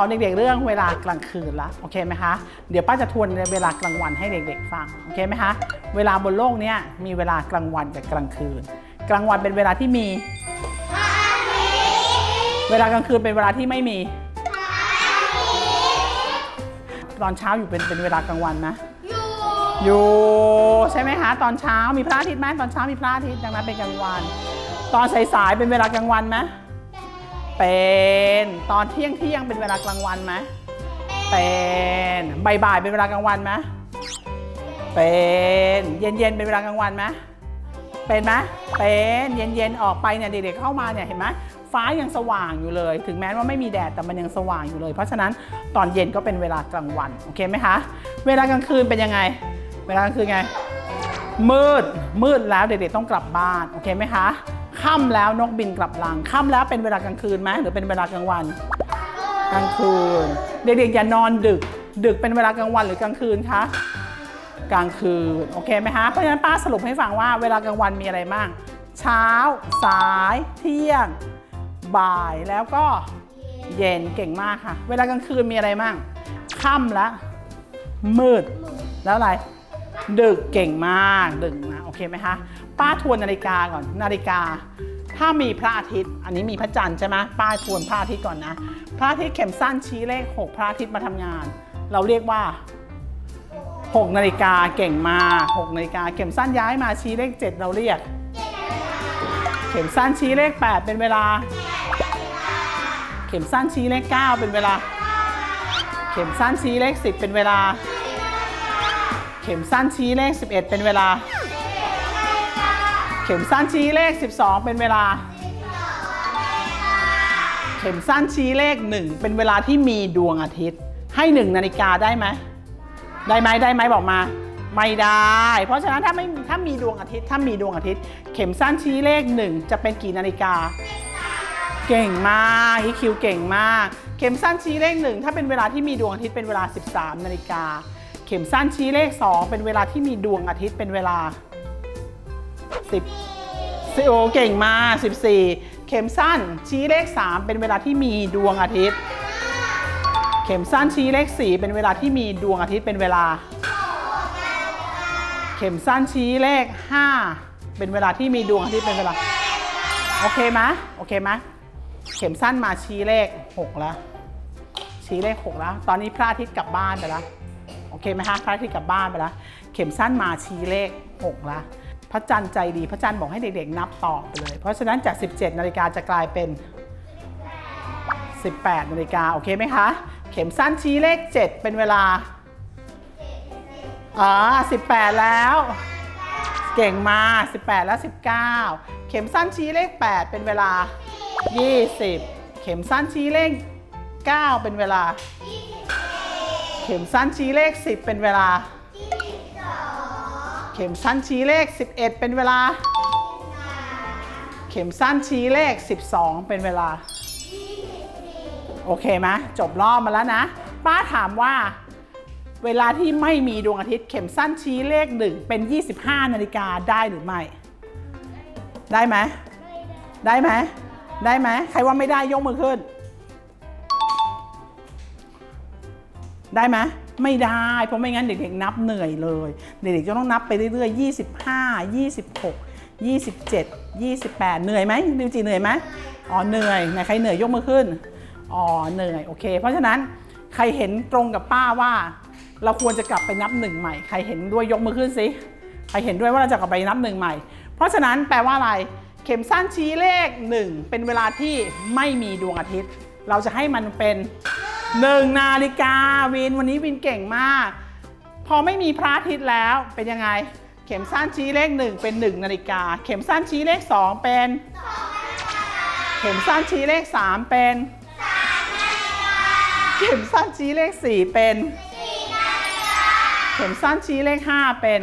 อนเด็กๆเรื่องเวลากลางคืนละโอเคไหมคะเดี๋ยวป้าจะทวนเวลากลางวันให้เด็กๆฟังโอเคไหมคะเวลาบนโลกเนี้ยมีเวลากลางวันกับกลางคืน กลางวันเป็นเวลาที่มี เวลากลางคืนเป็นเวลาที่ไม่มี ตอนเช้าอยู่เป็นเป็นเวลากลางวันนะอยู่ใช่ไหมคะตอนเช้ามีพระอาทิตย์ไหมตอนเช้ามีพระอาทิตย์ดังนั้นเป็นกลางวัน ตอนสายๆเป็นเวลากลางวันไหม เป็นตอนเที่ยงเที่ยงเป็นเวลากลางวันไหมเป็นบ่ายๆเป็นเวลากลางวันไหมเป็นเย็นๆเป็นเวลากลางวันไหมเป็นไหมเป็นเย็นๆออกไปเนี่ยเด็กๆเข้ามาเนี่ยเห็นไหมฟ้ายังสว่างอยู่เลย ถึงแม้ว่าไม่มีแดดแต่มันยังสว่างอยู่เลย เพราะฉะนั้นตอนเย็นก็เป็นเวลากลางวันโอเคไหมคะเวลากลางคืนเป็นยังไง เวลากลางคืนไง มืดมืดแล้วเด็กๆต้องกลับบ้านโอเคไหมคะ ค่ำแล้วนกบินกลับรังค่ำแล้วเป็นเวลากลางคืนไหมหรือเป็นเวลากลางวัน กลางคืน เด็กๆอย่านอนดึก ดึกเป็นเวลากลางวันหรือกลางคืนคะกลางคืนโอเคไหมคะเพราะฉะนั้นป้าสรุปให้ฟังว่าเวลากลางวันมีอะไรบ้างเช้า สาย เที่ยง บ่ายแล้วก็เย็นเก่งมากค่ะ เวลากลางคืนมีอะไรบ้างค่ำแล้วมืดแล้วอะไร ดึกเก่งมากดึกนะโอเคไหมคะป้าทวนนาฬิกาก่อนนาฬิกา ถ้ามีพระอาทิตย์ อันนี้มีพระจันทร์ใช่ไหมป้าทวนพระอาทิตย์ก่อนนะ พระอาทิตย์เข็มสั้นชี้เลข 6 พระอาทิตย์มาทำงาน เราเรียกว่า 6 นาฬิกาเก่งมาก6นาฬิกาเข็มสั้นย้ายมาชี้เลข 7 เราเรียก เข็มสั้นชี้เลข 8 เป็นเวลา เข็มสั้นชี้เลข 9 เป็นเวลา เข็มสั้นชี้เลข 10 เป็นเวลา ข็มสั้นชี้เลข 11 เป็นเวลา เข็มสั้นชี้เลข 12 เป็นเวลา เข็มสั้นชี้เลข 1 เป็นเวลาที่มีดวงอาทิตย์ ให้ 1 นาฬิกาได้ไหม ได้ไหมได้ไหมบอกมา ไม่ได้ เพราะฉะนั้นถ้าไม่ถ้ามีดวงอาทิตย์ถ้ามีดวงอาทิตย์ เข็มสั้นชี้เลข 1 จะเป็นกี่นาฬิกา เก่งมากอีคิวเก่งมาก เข็มสั้นชี้เลขหนึ่งถ้าเป็นเวลาที่มีดวงอาทิตย์เป็นเวลา 13 นาฬิกา เข็มสั้นชี้เลข 2 เป็นเวลาที่มีดวงอาทิตย์เป็นเวลา 10สิโอเก่งมาก14 เข็มสั้นชี้เลข 3 เป็นเวลาที่มีดวงอาทิตย์ เข็มสั้นชี้เลข 4 เป็นเวลาที่มีดวงอาทิตย์เป็นเวลา เข็มสั้นชี้เลข 5 เป็นเวลาที่มีดวงอาทิตย์เป็นเวลา โอเคไหมโอเคไหมเข็มสั้นมาชี้เลข 6 แล้ว ชี้เลข 6 แล้ว ตอนนี้พระอาทิตย์กลับบ้านไปแล้ว โอเคไหมคะพระอาทิตย์กลับบ้านไปแล้วเข็มสั้นมาชี้เลข6ล้วพระจันทร์ใจดี พระจันทร์บอกให้เด็กๆนับต่อไปเลย เพราะฉะนั้นจาก 17 นาฬิกาจะกลายเป็น 18 นาฬิกาโอเคไหมคะ เข็มสั้นชี้เลข 7 เป็นเวลาอ่า18 แล้ว เก่งมา 18 แล้ว 19 เข็มสั้นชี้เลข 8 เป็นเวลา 20 เข็มสั้นชี้เลข 9 เป็นเวลา ข็มสั้นชี้เลข 10 เป็นเวลา เข็มสั้นชี้เลข 11 เป็นเวลา เข็มสั้นชี้เลข 12 เป็นเวลา โอเคไหมจบรอบมาแล้วนะ ป้าถามว่า เวลาที่ไม่มีดวงอาทิตย์ เข็มสั้นชี้เลขหนึ่งเป็น 25 นาฬิกาได้หรือไม่ ได้ไหม ได้ไหม ได้ไหม ใครว่าไม่ได้ยกมือขึ้น ได้ไหมไม่ได้ เพราะไม่งั้นเด็กๆนับเหนื่อยเลย เด็กๆจะต้องนับไปเรื่อยๆ 25 26 27 28 เหนื่อยไหมดิวจีเหนื่อยไหมอ๋อเหนื่อยไหนใครเหนื่อยยกมือขึ้นอ๋อเหนื่อยโอเค เพราะฉะนั้นใครเห็นตรงกับป้าว่า เราควรจะกลับไปนับหนึ่งใหม่ ใครเห็นด้วยยกมือขึ้นสิใครเห็นด้วยว่าเราจะกลับไปนับหนึ่งใหม่ เพราะฉะนั้นแปลว่าอะไรเข็มสั้นชี้เลข 1 เป็นเวลาที่ไม่มีดวงอาทิตย์ เราจะให้มันเป็น 1นาฬิกาวินวันนี้วินเก่งมาก พอไม่มีพระอาทิตย์แล้วเป็นยังไง เข็มสั้นชี้เลข1เป็น1นาฬิกา เข็มสั้นชี้เลข2เป็น เข็มสั้นชี้เลข3เป็น เข็มสั้นชี้เลข4เป็น เข็มสั้นชี้เลข5เป็น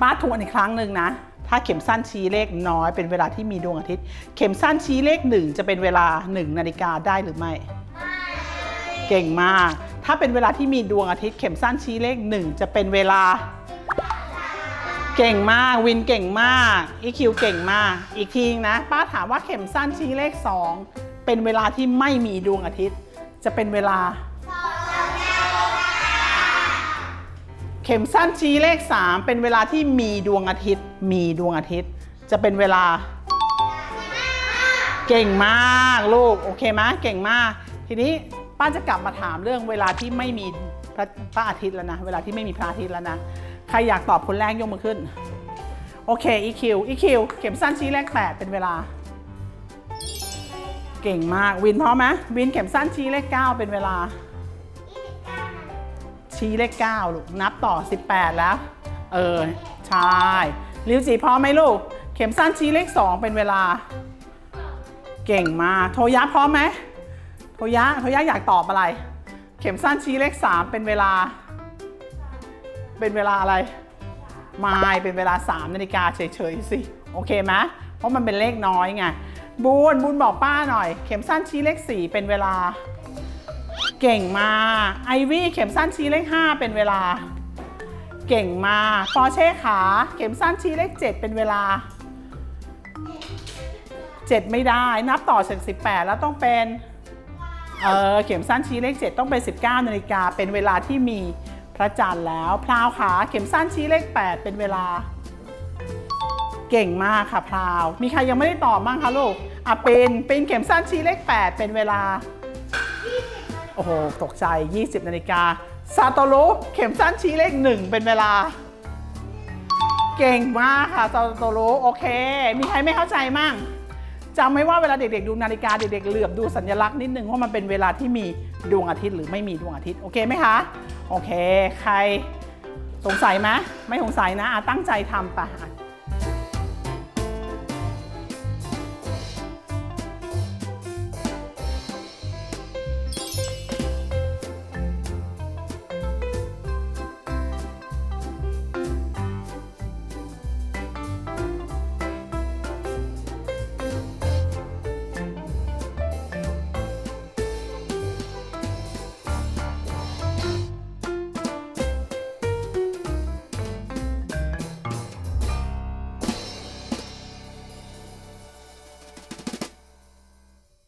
ป้าทวนอีกครั้งหนึ่งนะ ถ้าเข็มสั้นชี้เลขน้อยเป็นเวลาที่มีดวงอาทิตย์ เข็มสั้นชี้เลข1จะเป็นเวลา1นาฬิกาได้หรือไม่เก่งมาก ถ้าเป็นเวลาที่มีดวงอาทิตย์เข็มสั้นชี้เลข1จะเป็นเวลา เก่งมากวินเก่งมากอีคิวเก่งมาก อีกทีนะ ป้าถามว่าเข็มสั้นชี้เลข2เป็นเวลาที่ไม่มีดวงอาทิตย์ จะเป็นเวลา เข็มสั้นชี้เลข 3 เป็นเวลาที่มีดวงอาทิตย์ มีดวงอาทิตย์ จะเป็นเวลา เก่งมากลูก โอเคไหมเก่งมาก ทีนี้ป้าจะกลับมาถามเรื่องเวลาที่ไม่มีพระพระอาทิตย์แล้วนะ เวลาที่ไม่มีพระอาทิตย์แล้วนะ ใครอยากตอบคนแรกยกมือขึ้น โอเค EQ EQ เข็มสั้นชี้เลข 8 เป็นเวลา เก่งมาก วินพร้อมไหมวินเข็มสั้นชี้เลข 9 เป็นเวลา ชี้เลข9ลูกนับต่อ 18 แล้ว เออ ใช่ลิวจีพร้อมไหมลูก เข็มสั้นชี้เลข 2 เป็นเวลา เก่งมากโทยะพร้อมไหมโทยะโทยะอยากตอบอะไร เข็มสั้นชี้เลข 3 เป็นเวลา เป็นเวลาอะไรไม่เป็นเวลา3นาฬิกาเฉยๆสิโอเคไหมเพราะมันเป็นเลขน้อยไงบูนบูนบอกป้าหน่อย เข็มสั้นชี้เลข 4 เป็นเวลา เก่งมากไอวี่เข็มสั้นชี้เลข 5 เป็นเวลา เก่งมากปอเช่ขาเข็มสั้นชี้เลข 7 เป็นเวลา 7 ไม่ได้นับต่อจาก18 แล้วต้องเป็นเออเข็มสั้นชี้เลข 7 ต้องเป็น 19นาฬิกาเป็นเวลาที่มีพระจันทร์แล้วพราวขาเข็มสั้นชี้เลข 8 เป็นเวลา เก่งมากค่ะพราว มีใครยังไม่ได้ตอบบ้างคะลูกอะเป็นเป็นเข็มสั้นชี้เลข 8 เป็นเวลา โอ้โห ตกใจ 20 นาฬิกาซาโตรุเข็มสั้นชี้เลข1เป็นเวลา เก่งมากค่ะซาโตรุโอเค มีใครไม่เข้าใจมั่งจำไว้ว่าเวลาเด็กๆ ดูนาฬิกาเด็กๆเหลือบดูสัญลักษณ์นิดนึงว่ามันเป็นเวลาที่มีดวงอาทิตย์หรือไม่มีดวงอาทิตย์โอเคไหมคะ โอเค ใครสงสัยไหมไม่สงสัยนะะตั้งใจทำไป